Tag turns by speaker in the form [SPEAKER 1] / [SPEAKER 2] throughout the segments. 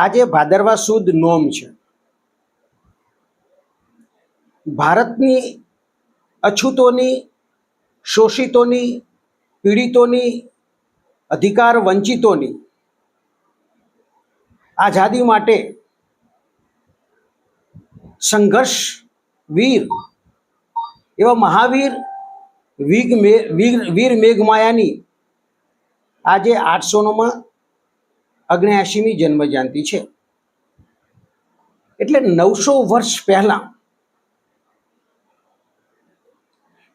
[SPEAKER 1] આજે ભાદરવા સુદ નોમ છે. ભારતની અછૂતોની, શોષિતોની, પીડિતોની અધિકાર વંચિતોની આઝાદી માટે સંઘર્ષ વીર એવા મહાવીર વીર વીર મેઘમાયાની આજે આઠસોનોમાં અગ્નેયાસીમી જન્મજયંતિ છે. એટલે નવસો વર્ષ પહેલા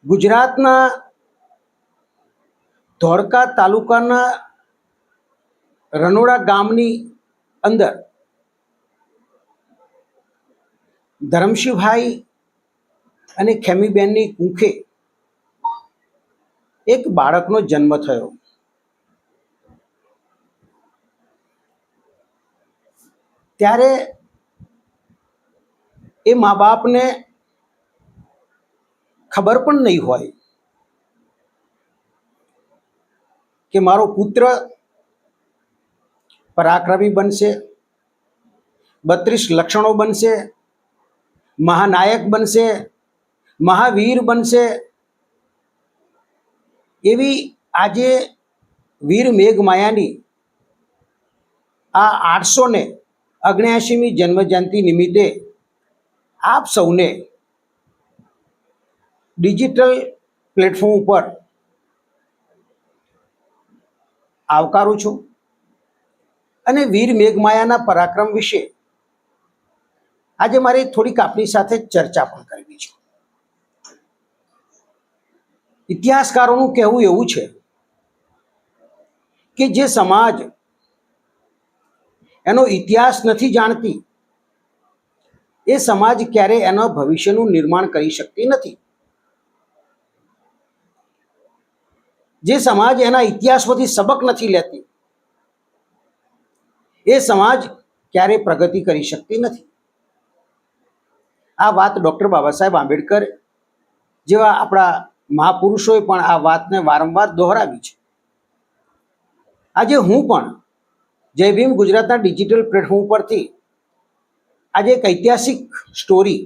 [SPEAKER 1] ગુજરાતના ધોળકા તાલુકાના રનોડા ગામની અંદર ધરમશીભાઈ અને ખેમીબેનની કુંખે એક બાળકનો જન્મ થયો. ત્યારે એ મા બાપને ખબર પણ નહીં હોય કે મારો પુત્ર પરાક્રમી બનશે, બત્રીસ લક્ષણો બનશે, મહાનાયક બનશે, મહાવીર બનશે. એવી આજે વીર મેઘમાયાની આ આઠસો ને અગ્નેયાસીમી જન્મજયંતિ નિમિત્તે આપ સૌને ડિજિટલ પ્લેટફોર્મ ઉપર આવકારું છું અને વીર મેઘમાયાના પરાક્રમ વિશે આજે મારે થોડીક આપની સાથે ચર્ચા પણ કરવી છે. ઇતિહાસકારોનું કહેવું એવું છે કે જે સમાજ એનો ઇતિહાસ નથી જાણતી. એ સમાજ ક્યારે એના ભવિષ્યનું નિર્માણ કરી શકતી નથી. જે સમાજ એના ઇતિહાસમાંથી સબક નથી લેતી, એ સમાજ ક્યારે પ્રગતિ કરી શકતી નથી. આ વાત ડૉક્ટર બાબા સાહેબ આંબેડકર જેવા આપણા મહાપુરુષોએ પણ આ વાતને વારંવાર દોહરાવી છે. આજે હું પણ જય ભીમ ગુજરાતના ડિજિટલ પ્લેટફોર્મ પરથી આજે એક ઐતિહાસિક સ્ટોરી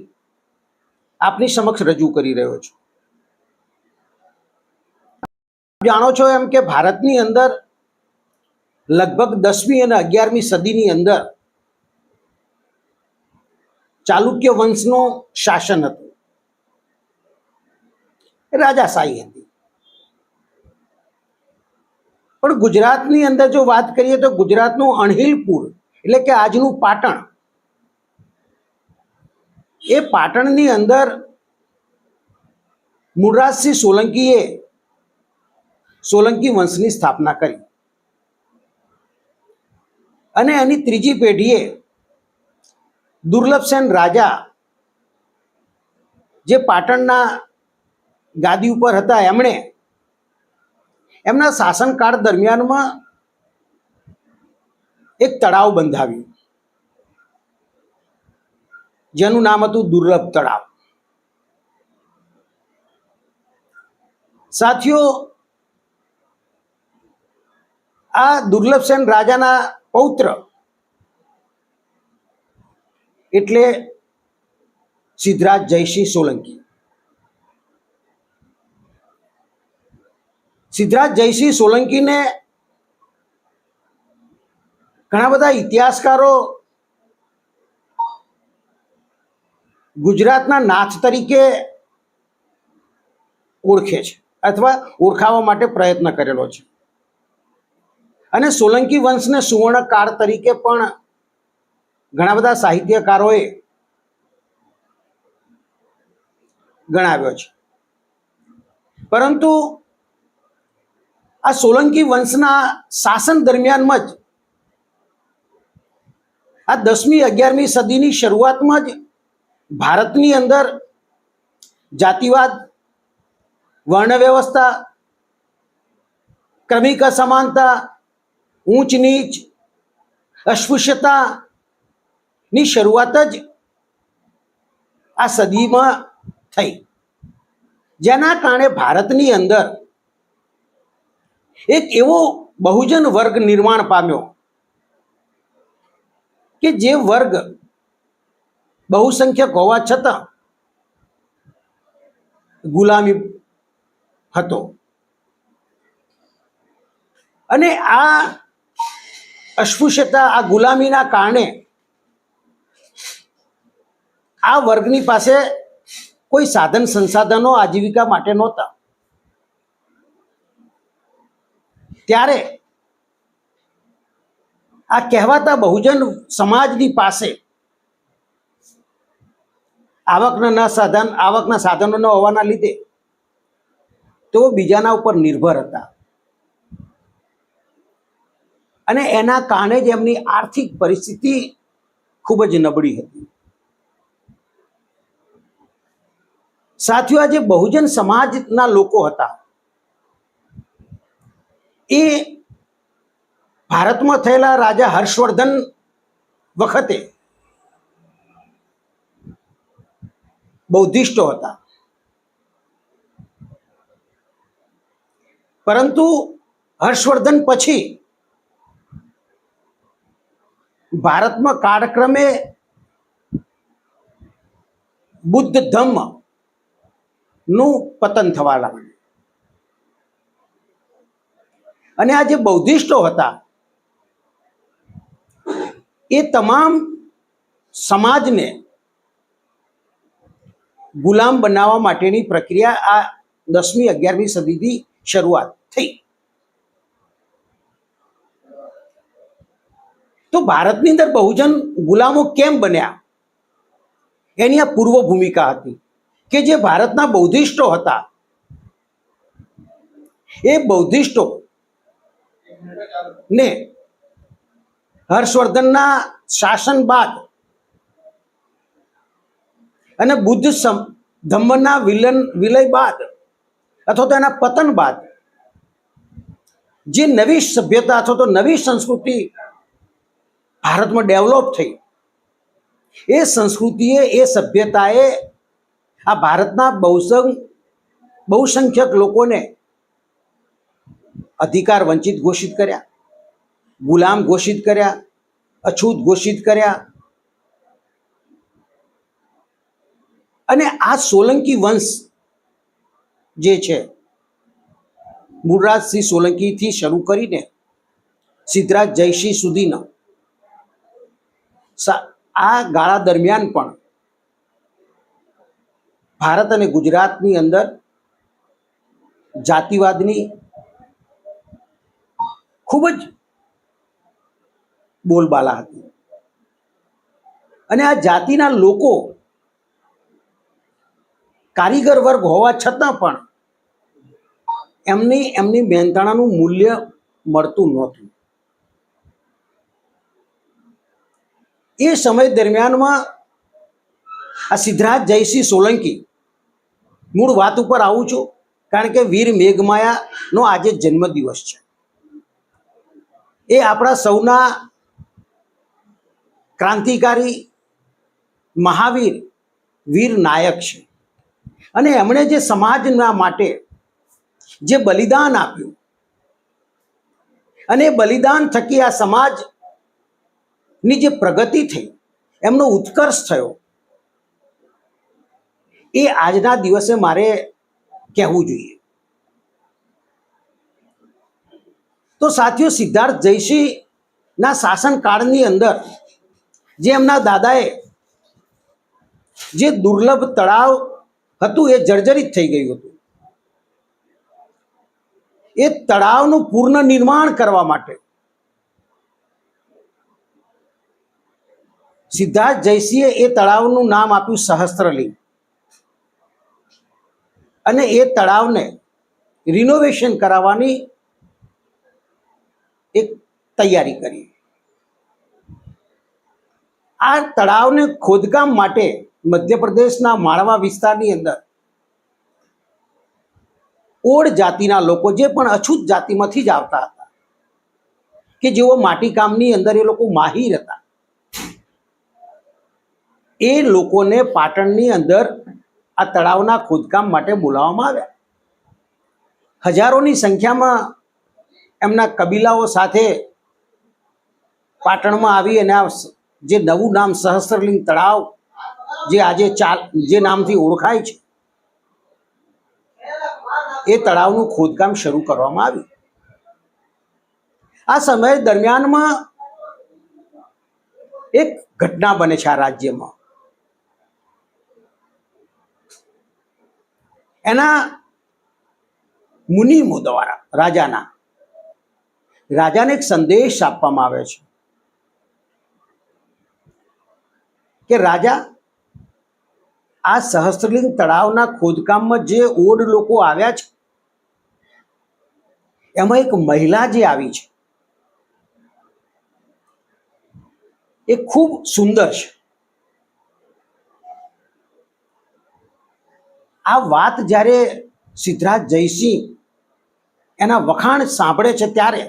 [SPEAKER 1] આપની સમક્ષ રજૂ કરી રહ્યો છું. જાણો છો એમ કે ભારતની અંદર લગભગ દસમી અને અગિયારમી સદીની અંદર ચાલુક્ય વંશનું શાસન હતું. રાજાશાહી હતી. પણ ગુજરાતની અંદર જો વાત કરીએ તો ગુજરાતનું અણહિલપુર એટલે કે આજનું પાટણ, એ પાટણની અંદર મૂળરાજસિંહ સોલંકીએ સોલંકી વંશની સ્થાપના કરી. અને એની ત્રીજી પેઢીએ દુર્લભસેન રાજા, જે પાટણના ગાદી ઉપર હતા, એમણે એમના શાસનકાળ દરમિયાનમાં એક તળાવ બંધાવ્યું. જેનું નામ હતું દુર્લભ તળાવ. સાથીઓ, આ દુર્લભસેન રાજાના પૌત્ર એટલે સિદ્ધરાજ જયસિંહ સોલંકી. સિદ્ધરાજ જયસિંહ સોલંકીને ઘણા બધા ઇતિહાસકારો ગુજરાતના નાથ તરીકે ઓળખે છે અથવા ઓળખાવા માટે પ્રયત્ન કરેલો છે. અને સોલંકી વંશને સુવર્ણકાળ તરીકે પણ ઘણા બધા સાહિત્યકારોએ ગણાવ્યો છે. પરંતુ આ સોલંકી વંશના શાસન દરમિયાનમાં જ, આ દસમી, અગિયારમી સદીની શરૂઆતમાં જ ભારતની અંદર જાતિવાદ વર્ણ વ્યવસ્થા ક્રમિક અસમાનતા, ઊંચ નીચ, અસ્પૃશ્યતાની શરૂઆત જ આ સદીમાં થઈ. જેના કારણે ભારતની અંદર એક એવો બહુજન વર્ગ નિર્માણ પામ્યો કે જે વર્ગ બહુસંખ્યક હોવા છતાં ગુલામી હતો. અને આ અસ્પૃશ્યતા આ ગુલામીના કારણે આ વર્ગની પાસે કોઈ સાધન સંસાધનો આજીવિકા માટે નહોતા. ત્યારે આ કહેવાતા બહુજન સમાજની પાસે આવકના ના સાધન, આવકના સાધનો ન હોવાના લીધે તેઓ બીજાના ઉપર નિર્ભર હતા. અને એના કારણે જ એમની આર્થિક પરિસ્થિતિ ખૂબ જ નબળી હતી. સાથીઓ આજે બહુજન સમાજના લોકો હતા એ ભારતમાં થયેલા રાજા હર્ષવર્ધન વખતે બૌદ્ધિસ્ટો હતા. પરંતુ હર્ષવર્ધન પછી ભારતમાં કાળક્રમે બુદ્ધ ધમ્મનું પતન થવા લાગ્યું. અને આ જે બૌદ્ધિસ્ટો હતા, એ તમામ સમાજને ગુલામ બનાવવા માટેની પ્રક્રિયા આ દસમી, અગિયારમી સદીથી શરૂઆત થઈ. તો ભારતની અંદર બહુજન ગુલામો કેમ બન્યા? એની આ પૂર્વ ભૂમિકા હતી કે જે ભારતના બૌદ્ધિસ્ટો હતા, એ બૌદ્ધિસ્ટો ને હર્ષવર્ધનના શાસન બાદ અને બુદ્ધ ધમ્મના વિલન, વિલય બાદ અથવા તો એના પતન બાદ જે નવી સભ્યતા અથવા તો નવી સંસ્કૃતિ ભારતમાં ડેવલપ થઈ, એ સંસ્કૃતિએ, એ સભ્યતાએ આ ભારતના બહુસંખ બહુસંખ્યક લોકોને અધિકાર વંચિત ઘોષિત કર્યા, ગુલામ ઘોષિત કર્યા, અછૂત ઘોષિત કર્યા. અને આ સોલંકી વંશ જે છે મૂળરાજસિંહ સોલંકીથી શરૂ કરીને સિદ્ધરાજ જયસિંહ સુધીનો આ ગાળા દરમિયાન પણ ભારત અને ગુજરાતની અંદર જાતિવાદની ખૂબ જ બોલબાલા હતી. અને આ જાતિના લોકો કારીગર વર્ગ હોવા છતાં પણ એમની એમની મહેનતાણાનું મૂલ્ય મળતું નહોતું. એ સમય દરમિયાનમાં આ સિદ્ધરાજ જયસિંહ સોલંકી મૂળ વાત ઉપર આવું છું, કારણ કે વીર મેઘમાયાનો આજે જન્મદિવસ છે. એ આપણા સૌના ક્રાંતિકારી મહાવીર, વીર નાયક છે. અને એમણે જે સમાજના માટે જે બલિદાન આપ્યું, અને બલિદાન થકી આ સમાજની જે પ્રગતિ થઈ, એમનો ઉત્કર્ષ થયો, એ આજના દિવસે મારે કહેવું જોઈએ. તો સાથીઓ, સિદ્ધાર્થ જયસિંહના શાસનકાળની અંદર જે એમના દાદાએ જે દુર્લભ તળાવ હતું એ જર્જરિત થઈ ગયું હતું. એ તળાવનું પૂર્ણ નિર્માણ કરવા માટે સિદ્ધાર્થ જયસિંહે એ તળાવનું નામ આપ્યું સહસ્ત્રલિંગ. અને એ તળાવને રિનોવેશન કરાવવાની એક તૈયારી કરી. આ તળાવને ખોદકામ માટે મધ્યપ્રદેશના માળવા વિસ્તારની અંદર ઓડ જાતિના લોકો જે પણ અછૂત જાતિમાંથી જ આવતા હતા, કે જેઓ માટીકામની અંદર એ લોકો માહિર હતા, એ લોકોને પાટણની અંદર આ તળાવના ખોદકામ માટે બોલાવવામાં આવ્યા. હજારોની સંખ્યામાં એમના કબીલાઓ સાથે પાટણમાં આવી અને આ જે નવું નામ સહસ્ત્રલિંગ તળાવ જે આજે ચાલ, જે નામથી ઓળખાય છે, એ તળાવનું ખોદકામ શરૂ કરવામાં આવ્યું. આ સમય દરમિયાનમાં એક ઘટના બને છે આ રાજ્યમાં. એના મુનિમો દ્વારા રાજાના રાજાને એક સંદેશ આપવામાં આવે છે કે રાજા, આ સહસ્ત્રલિંગ તળાવના ખોદકામમાં જે ઓડ લોકો આવ્યા છે, એમાં એક મહિલા જે આવી છે, એ ખૂબ સુંદર છે. આ વાત જ્યારે સિદ્ધરાજ જયસિંહ એના વખાણ સાંભળે છે ત્યારે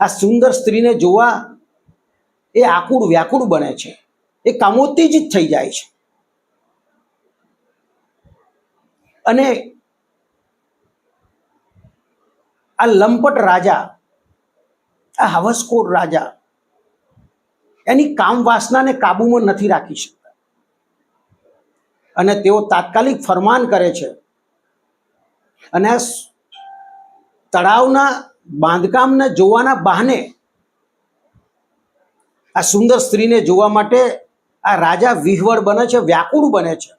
[SPEAKER 1] આ સુંદર સ્ત્રીને જોવા એ આકુળ વ્યાકુળ બને છે. એ કામોત્તેજિત થઈ જાય છે. અને આ લંપટ રાજા, આ હવસખોર રાજા, એની કામ વાસનાને કાબુમાં નથી રાખી શકતા. અને તેઓ તાત્કાલિક ફરમાન કરે છે. અને તળાવના બાંધકામને જોવાના બહાને આ સુંદર સ્ત્રીને જોવા માટે આ રાજા વિહવળ બને છે, વ્યાકુળ બને છે.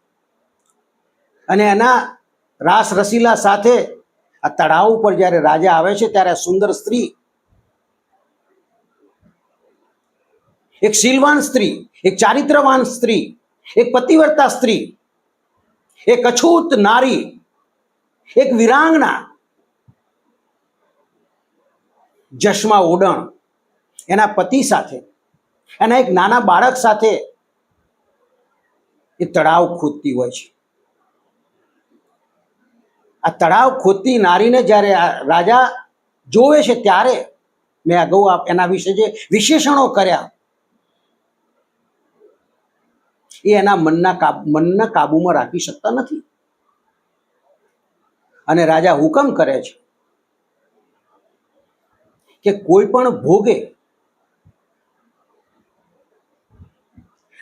[SPEAKER 1] અને એના રાસ રસીલા સાથે આ તળાવ ઉપર જ્યારે રાજા આવે છે, ત્યારે સુંદર સ્ત્રી, એક શીલવાન સ્ત્રી, એક ચારિત્રવાન સ્ત્રી, એક પતિવર્તા સ્ત્રી, એક અછૂત નારી, એક વિરાંગના જશમાં ઓડણ એના પતિ સાથે, એના એક નાના બાળક સાથે એ તળાવ ખોદતી હોય છે. આ તળાવ ખોદતી નારીને જ્યારે રાજા જોવે છે ત્યારે મેં અગાઉ એના વિશે જે વિશેષણો કર્યા, એ એના મનના મનના કાબુમાં રાખી શકતા નથી. અને રાજા હુકમ કરે છે કે કોઈ પણ ભોગે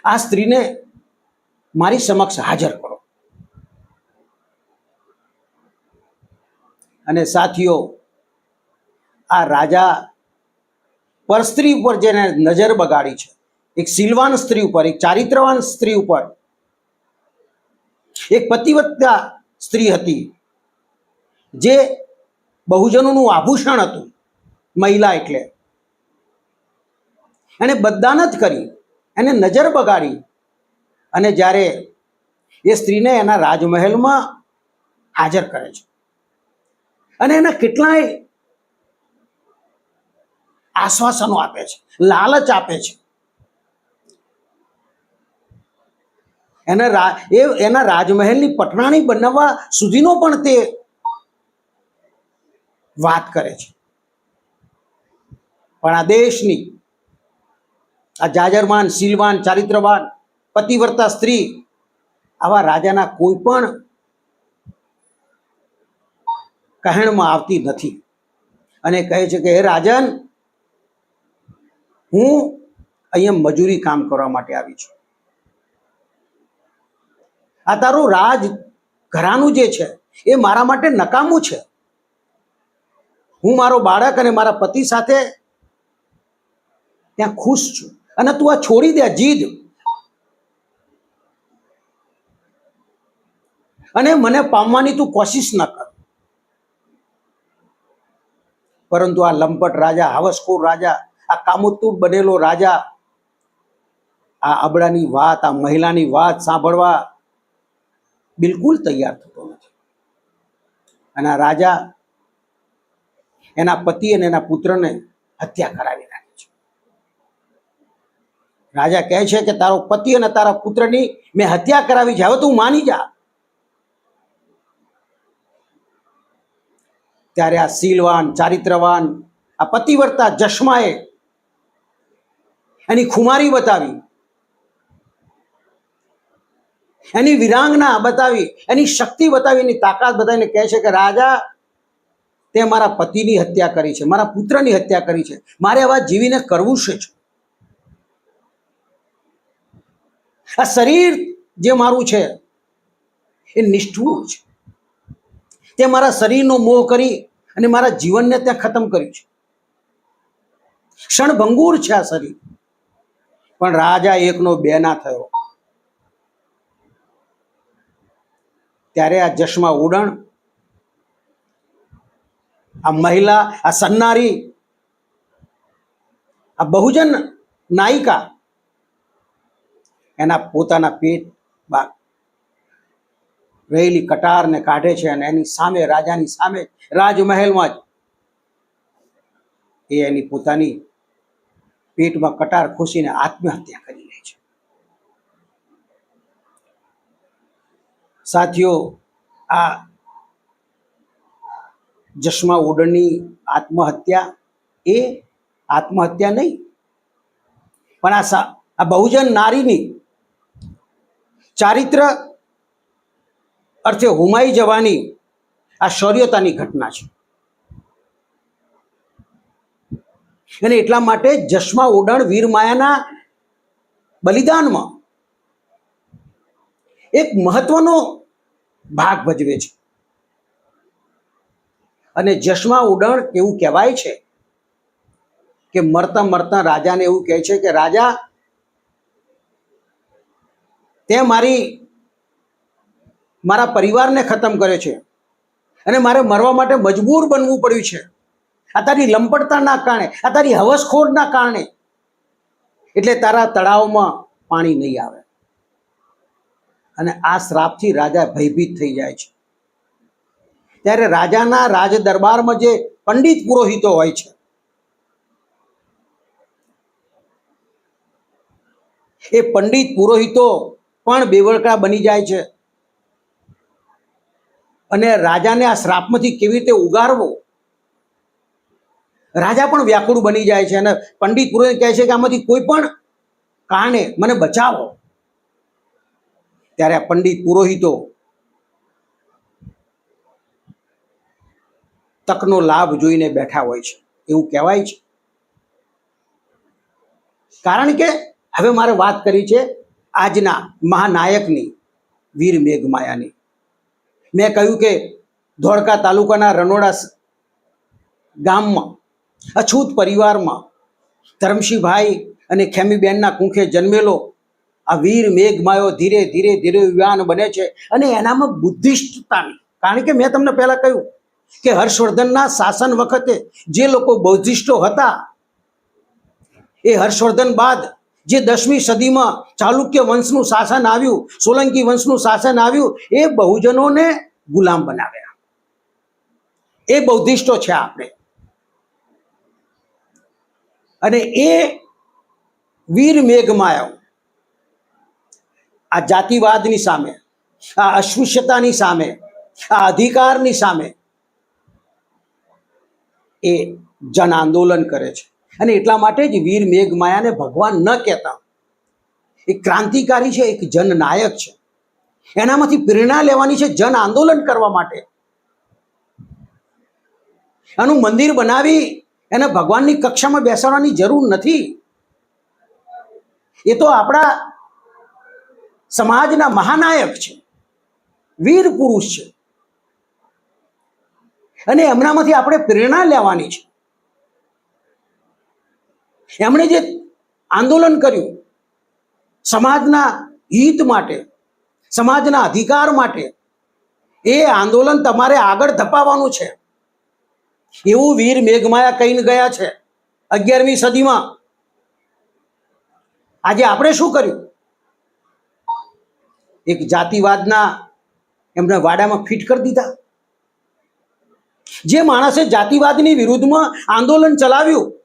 [SPEAKER 1] આ સ્ત્રીને મારી સમક્ષ હાજર કરો. અને સાથીઓ, આ રાજા પર સ્ત્રી ઉપર જેને નજર બગાડી છે, એક સિલવાન સ્ત્રી ઉપર, એક ચારિત્રવાન સ્ત્રી ઉપર, એક પતિવત્તા સ્ત્રી હતી, જે બહુજનોનું આભૂષણ હતું. મહિલા એટલે. એને જ કરી, એને નજર બગાડી. અને જ્યારે એ સ્ત્રીને એના રાજમહેલમાં હાજર કરે છે. અને એના કેટલાય આશ્વાસનો આપે છે, લાલચ આપે છે. એના રા, એ, એના રાજમહેલની પટરાણી બનાવવા સુધીનો પણ તે વાત કરે છે. પણ આ દેશની, આ જાજરમાન શીલવાન ચારિત્રવાન, પતિવ્રતા સ્ત્રી, આવા રાજાના કોઈ પણ કહેણમાં આવતી નથી. અને કહે છે કે, હે રાજન, હું અહીંયા મજૂરી કામ કરવા માટે આવી છું. આ તારું રાજ ઘરાનું જે છે, એ મારા માટે નકામું છે. હું મારો બાળક અને મારા પતિ સાથે ત્યાં ખુશ છું. અને તું આ છોડી દે જીદ. અને મને પામવાની તું કોશિશ ન કર. પરંતુ આ લંપટ રાજા, હવસખોર રાજા, આ કામોતુર બનેલો રાજા, આ અબડાની વાત, આ મહિલાની વાત સાંભળવા બિલકુલ તૈયાર થતો નથી. અને રાજા એના પતિ અને એના પુત્રને હત્યા કરાવી રાજા કહે છે કે તારો પતિ અને તારા પુત્રની મેં હત્યા કરાવી છે. હવે તું માની જા. ત્યારે આ શીલવાન, ચારિત્રવાન, આ પતિવર્તા જશ્માએ એની ખુમારી બતાવી. એની વિરાંગના બતાવી, એની શક્તિ બતાવી, એની તાકાત બતાવીને કહે છે કે રાજા, તે મારા પતિની હત્યા કરી છે, મારા પુત્રની હત્યા કરી છે. મારે આવા જીવીને કરવું છે જ આ શરીર જે મારું છે, એ નિષ્ઠુર છે. તે મારા શરીરનો મોહ કરી અને મારા જીવનને ત્યાં ખતમ કર્યું છે. ક્ષણભંગુર છે આ શરીર. પણ રાજા એકનો બે ના થયો. ત્યારે આ જશમાં ઉડણ, આ મહિલા, આ સન્નારી, આ બહુજન નાયિકા એના પોતાના પેટ બા રહેલી કટારને કાઢે છે અને એની સામે, રાજાની સામે, રાજમહેલમાં જ એ એની પોતાની પેટમાં કટાર ખોસીને આત્મહત્યા કરી લે છે. સાથીઓ, આ જશમા ઓડની આત્મહત્યા એ આત્મહત્યા નહીં, પણ આ બહુજન નારીની ચારિત્ર અર્થે હુમાઈ જવાની આ શૌર્યતાની ઘટના છે. અને એટલા માટે જશમા ઓડણ વીર માયાના બલિદાનમાં એક મહત્વનો ભાગ ભજવે છે. અને જશમા ઉડણ એવું કહેવાય છે કે મરતા મરતા રાજાને એવું કહે છે કે, રાજા તે મારી, મારા પરિવારને ખતમ કરે છે. અને મારે મરવા માટે મજબૂર બનવું પડ્યું છે. આ તારી લંપટતાના કારણે, આ તારી હવસખોરના કારણે. એટલે તારા તળાવમાં પાણી નહીં આવે. અને આ શ્રાપથી રાજા ભયભીત થઈ જાય છે. ત્યારે રાજાના રાજ દરબારમાં જે પંડિત પુરોહિતો હોય છે, એ પંડિત પુરોહિતો પણ બેવડકા બની જાય છે. અને રાજાને આ શ્રાપમાંથી કેવી રીતે ઉગારવો? રાજા પણ વ્યાકુળ બની જાય છે અને પંડિત પુરોહિત કહે છે કે આમાંથી કોઈ પણ કારણે મને બચાવો. ત્યારે આ પંડિત પુરોહિતો તકનો લાભ જોઈને બેઠા હોય છે. એવું કહેવાય છે. કારણ કે, હવે મારે વાત કરી છે આજના મહાનાયકની વીર મેઘમાયાની. મેં કહ્યું કે ધોળકા તાલુકાના રનોડા ગામમાં, અછૂત પરિવારમાં ધર્મશીભાઈ અને ખેમીબેનના કુંખે જન્મેલો આ વીર મેઘમાયો ધીરે ધીરે ધીરે યુવાન બને છે અને એનામાં બુદ્ધિષ્ટતાની. કારણ કે મેં તમને પહેલાં કહ્યું કે હર્ષવર્ધનના શાસન વખતે જે લોકો બૌદ્ધિસ્ટો હતા, એ હર્ષવર્ધન બાદ જે દસમી સદીમાં ચાલુક્ય વંશનું શાસન આવ્યું, સોલંકી વંશનું શાસન આવ્યું, એ બહુજનોને ગુલામ બનાવ્યા. એ બૌદ્ધિસ્ટો છે આપણે. અને એ વીર મેઘમાયા આ જાતિવાદની સામે, આ અસ્પૃશ્યતાની સામે, આ અધિકારની સામે, એ જન આંદોલન કરે છે. અને એટલા માટે જ વીર મેઘમાયાને ભગવાન ન કહેતા. એ ક્રાંતિકારી છે, એક જનનાયક છે. એનામાંથી પ્રેરણા લેવાની છે જન આંદોલન કરવા માટે. એનું મંદિર બનાવી એને ભગવાનની કક્ષામાં બેસાડવાની જરૂર નથી. એ તો આપણા સમાજના મહાનાયક છે. વીર પુરુષ છે. અને એમનામાંથી આપણે પ્રેરણા લેવાની છે. એમણે જે આંદોલન કર્યું, સમાજના હિત માટે, સમાજના અધિકાર માટે, એ આંદોલન તમારે આગળ ધપાવવાનું છે. એવું વીર મેઘમાયા કહીને ગયા છે અગિયારમી સદીમાં. આજે આપણે શું કર્યું? એક જાતિવાદના એમને વાડામાં ફિટ કરી દીધા. જે માણસે જાતિવાદની વિરુદ્ધમાં આંદોલન ચલાવ્યું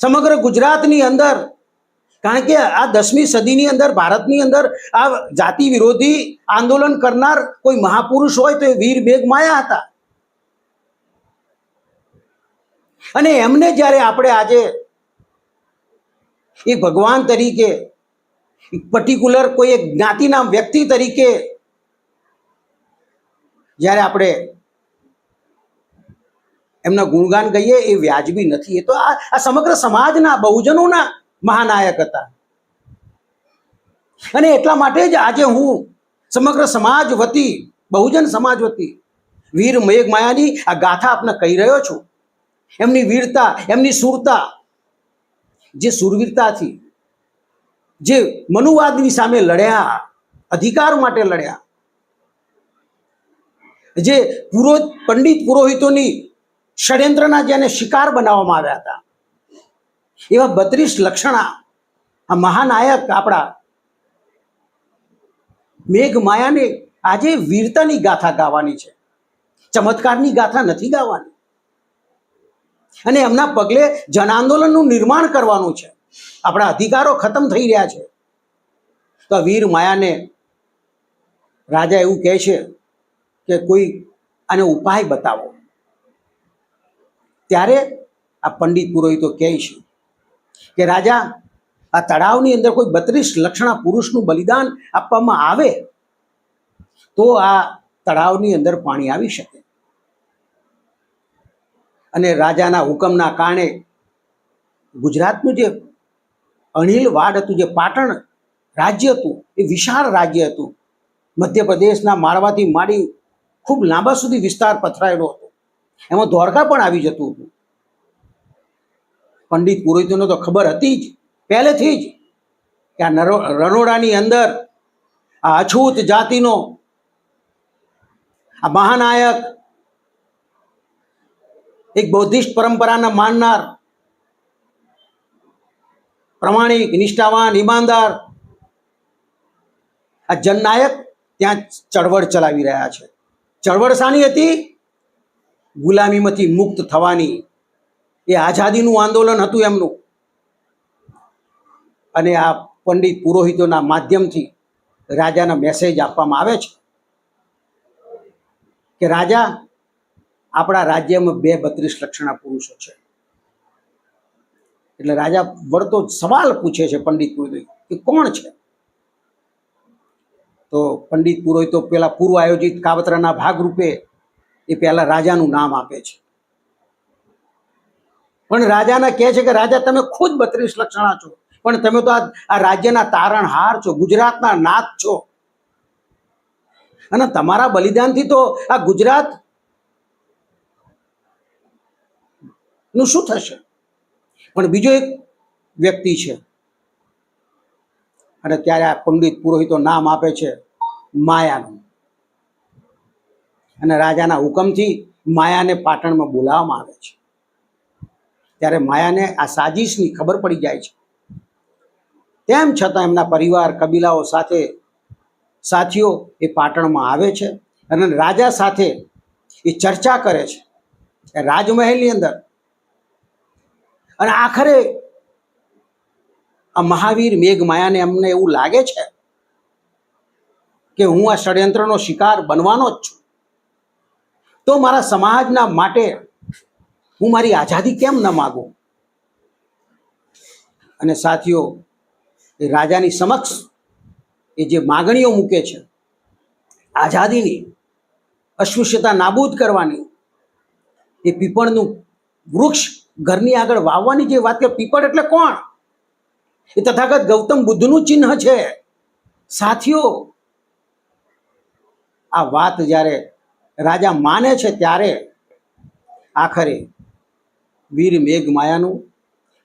[SPEAKER 1] સમગ્ર ગુજરાતની અંદર, કારણ કે આ દસમી સદીની અંદર, ભારતની અંદર આ જાતિ વિરોધી આંદોલન કરનાર કોઈ મહાપુરુષ હોય તો એ વીર માયા હતા. અને એમને જ્યારે આપણે આજે એક ભગવાન તરીકે પર્ટિક્યુલર કોઈ એક જ્ઞાતિના વ્યક્તિ તરીકે જ્યારે આપણે એમના ગુણગાન ગઈએ એ વ્યાજબી નથી. એ તો આ સમગ્ર સમાજના બહુજનોના મહાનાયક હતા. અને એટલા માટે જ આજે હું સમગ્ર સમાજ વતી, બહુજન સમાજ વતી, વીર મેઘ માયાની આ ગાથા આપને કહી રહ્યો છું. એમની વીરતા, એમની સુરતા, જે સુરવીરતાથી, જે મનુવાદની સામે લડ્યા, અધિકાર માટે લડ્યા, જે પુરોહિત, પંડિત પુરોહિતોની ષડયંત્રના જેને શિકાર બનાવવામાં આવ્યા હતા. એવા બત્રીસ લક્ષણા આ મહાનાયક આપણા મેઘ માયાને આજે વીરતાની ગાથા ગાવાની છે. ચમત્કારની ગાથા નથી ગાવાની. અને એમના પગલે જન આંદોલનનું નિર્માણ કરવાનું છે. આપણા અધિકારો ખતમ થઈ રહ્યા છે. તો વીર માયાને રાજા એવું કહે છે કે કોઈ આને ઉપાય બતાવો. ત્યારે આ પંડિત પુરોહિતો કહે છે કે રાજા, આ તળાવની અંદર કોઈ બત્રીસ લક્ષણા પુરુષનું બલિદાન આપવામાં આવે તો આ તળાવની અંદર પાણી આવી શકે. અને રાજાના હુકમના કારણે ગુજરાતનું જે અણિલ વાડ હતું, જે પાટણ રાજ્ય હતું, એ વિશાળ રાજ્ય હતું, મધ્યપ્રદેશના માળવાથી માંડી ખૂબ લાંબા સુધી વિસ્તાર પથરાયેલો હતો. એમાં દ્વારકા પણ આવી જતું હતું. પંડિત પુરોહિતોને તો ખબર હતી જ, પહેલેથી જ, કે આ નરો રણોડાની અંદર આ અછૂત જાતિનો, આ મહાનાયક, એક બૌદ્ધિસ્ટ પરંપરાના માનનાર, પ્રમાણિક, નિષ્ઠાવાન, ઈમાનદાર, આ જનનાયક ત્યાં ચળવળ ચલાવી રહ્યા છે. ચળવળ શાની હતી? ગુલામીમાંથી મુક્ત થવાની. એ આઝાદીનું આંદોલન હતું એમનું. અને આ પંડિત પુરોહિતોના માધ્યમથી રાજાના મેસેજ આપવામાં આવે છે કે, રાજા, આપણા રાજ્યમાં બે બત્રીસ લક્ષણા પુરુષો છે. એટલે રાજા વળતો સવાલ પૂછે છે પંડિત પુરોહિત કે, કોણ છે? તો પંડિત પુરોહિતો પેલા પૂર્વ આયોજિત કાવતરાના ભાગરૂપે એ પહેલા રાજાનું નામ આપે છે. પણ રાજાના કહે છે કે રાજા, તમે ખુદ બત્રીસ લક્ષણા છો. પણ તમે તો આ રાજ્યના તારણહાર છો, ગુજરાતના નાથ છો. અને તમારા બલિદાનથી તો આ ગુજરાતનું શું થશે? પણ બીજો એક વ્યક્તિ છે. અને ત્યારે આ પંડિત પુરોહિતો નામ આપે છે માયાનું. અને રાજાના હુકમથી માયાને પાટણમાં બોલાવવામાં આવે છે. ત્યારે માયાને આ સાજિશની ખબર પડી જાય છે. તેમ છતાં એમના પરિવાર, કબીલાઓ સાથે સાથીઓ એ પાટણમાં આવે છે અને રાજા સાથે એ ચર્ચા કરે છે. રાજમહેલની અંદર. અને આખરે આ મહાવીર મેઘ માયાને એમને એવું લાગે છે કે હું આ ષડયંત્રનો શિકાર બનવાનો જ છું. તો મારા સમાજના માટે હું મારી આઝાદી કેમ ન માગું? અને સાથીઓ, એ રાજાની સમક્ષ એ જે માગણીઓ મૂકે છે, આઝાદીની, અસ્પૃશ્યતા નાબૂદ કરવાની, એ પીપળનું વૃક્ષ ઘરની આગળ વાવવાની જે વાત કે પીપળ એટલે કોણ? એ તથાગત ગૌતમ બુદ્ધનું ચિહ્ન છે. સાથીઓ, આ વાત જ્યારે રાજા માને છે ત્યારે આખરે વીર મેઘ માયાનું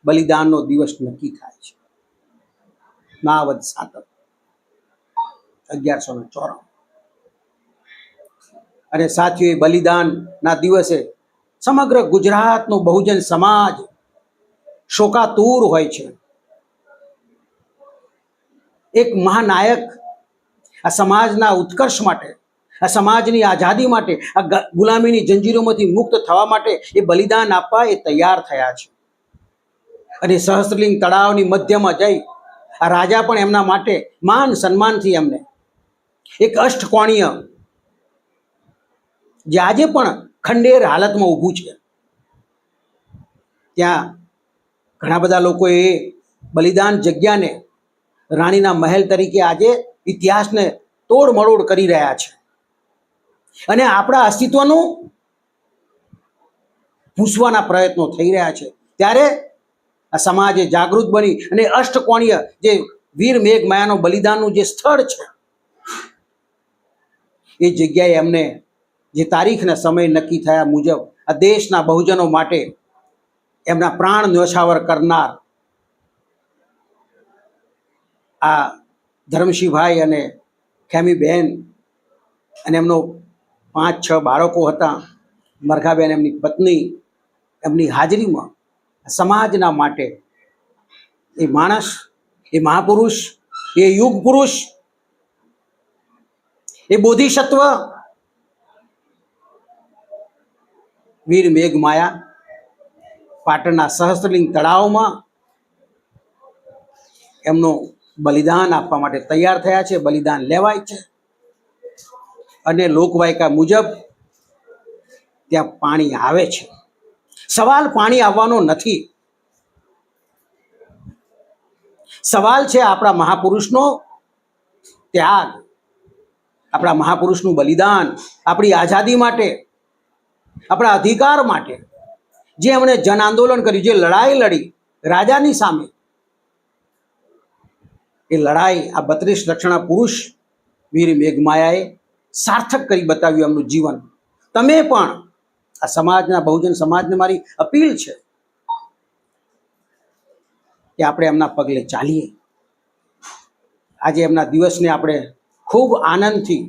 [SPEAKER 1] બલિદાનનો દિવસ નક્કી થાય છે. માવદ સાતક અગિયારસો ને અને સાથીઓ, એ બલિદાનના દિવસે સમગ્ર ગુજરાતનો બહુજન સમાજ શોકાતુર હોય છે. એક મહાનાયક આ સમાજના ઉત્કર્ષ માટે આ સમાજની આઝાદી માટે, આ ગુલામીની જંજીરોમાંથી મુક્ત થવા માટે એ બલિદાન આપવા એ તૈયાર થયા છે. અને સહસ્ત્રલિંગ તળાવની મધ્યમાં જઈ, આ રાજા પણ એમના માટે માન સન્માનથી એમને એક અષ્ટકોણીય, જે આજે પણ ખંડેર હાલતમાં ઊભું છે. ત્યાં ઘણા બધા લોકોએ બલિદાન જગ્યાને રાણીના મહેલ તરીકે આજે ઇતિહાસને તોડમરોડ કરી રહ્યા છે. અને આપણા અસ્તિત્વનું ભૂસવાના પ્રયત્નો થઈ રહ્યા છે. ત્યારે આ સમાજે જાગૃત બની અને અષ્ટકોણીય જે વીર મેઘ માયાનો બલિદાનનું જે સ્થળ છે, એ જગ્યાએ એમને જે તારીખ ને સમય નક્કી થયા મુજબ આ દેશના બહુજનો માટે એમના પ્રાણ ન્યોછાવર કરનાર આ ધર્મશીભાઈ અને ખેમીબેન અને એમનો પાંચ, છ બાળકો હતા. મરઘાબેન એમની પત્ની, એમની હાજરીમાં સમાજના માટે એ માણસ, એ મહાપુરુષ, એ યુગ પુરુષ, એ બોધિસત્વ વીર મેઘમાયા પાટણના સહસ્ત્રલિંગ તળાવમાં એમનું બલિદાન આપવા માટે તૈયાર થયા છે, બલિદાન લેવાય છે. અને લોકવાયકા મુજબ ત્યાં પાણી આવે છે. સવાલ પાણી આવવાનો નથી. સવાલ છે આપણા મહાપુરુષનો ત્યાગ, આપણા મહાપુરુષનું બલિદાન, આપણી આઝાદી માટે, આપણા અધિકાર માટે, જે એમણે જન આંદોલન કર્યું, જે લડાઈ લડી રાજાની સામે. એ લડાઈ આ બત્રીસ લક્ષણા પુરુષ વીર મેઘમાયાએ સાર્થક કરી બતાવ્યું એમનું જીવન. તમે પણ આ સમાજના બહુજન સમાજને મારી અપીલ છે કે આપણે એમના પગલે ચાલીએ. આજે એમના દિવસને આપણે ખૂબ આનંદથી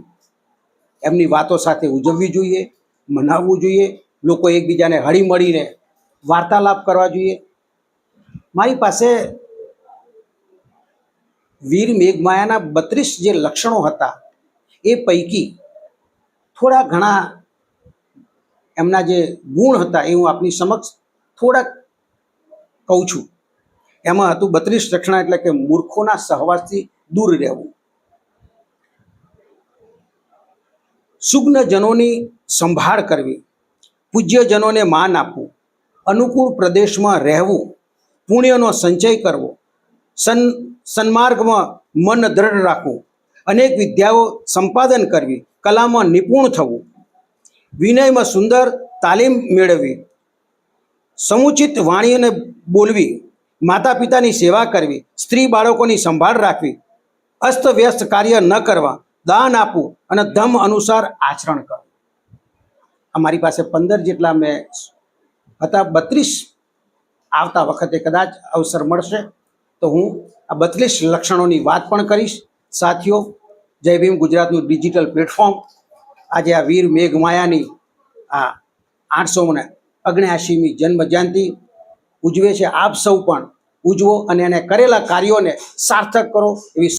[SPEAKER 1] એમની વાતો સાથે ઉજવવી જોઈએ, મનાવવું જોઈએ, લોકો એકબીજાને હળી મળીને વાર્તાલાપ કરવા જોઈએ. મારી પાસે વીર મેઘમાયાના બત્રીસ જે લક્ષણો હતા એ પૈકી થોડા ઘણા એમના જે ગુણ હતા એ હું આપની સમક્ષ થોડાક કહું છું. એમાં હતું બત્રીસ રક્ષણા એટલે કે મૂર્ખોના સહવાસથી દૂર રહેવું. સુગ્નજનોની સંભાળ કરવી, પૂજ્યજનોને માન આપવું, અનુકૂળ પ્રદેશમાં રહેવું, પુણ્યનો સંચય કરવો, સન, સન્માર્ગમાં મન દ્રઢ રાખવું અનેક વિદ્યાઓ સંપાદન કરવી, કલામાં નિપુણ થવું, વિનયમાં સુંદર તાલીમ મેળવવી, સમુચિત વાણીઓને બોલવી માતા પિતાની સેવા કરવી, સ્ત્રી બાળકોની સંભાળ રાખવી, અસ્તવ્યસ્ત કાર્ય ન કરવા, દાન આપવું અને ધમ અનુસાર આચરણ કરવું. અમારી પાસે પંદર જેટલા મેં હતા, બત્રીસ આવતા વખતે કદાચ અવસર મળશે, તો હું આ બત્રીસ લક્ષણોની વાત પણ કરીશ. સાથીઓ, જય ભીમ ગુજરાતનું ડિજિટલ પ્લેટફોર્મ આજે આ વીર મેઘમાયાની આ આઠસો ને અગ્યાસીમી જન્મ જયંતિ ઉજવે છે. આપ સૌ પણ ઉજવો અને એને કરેલા કાર્યોને સાર્થક કરો એવી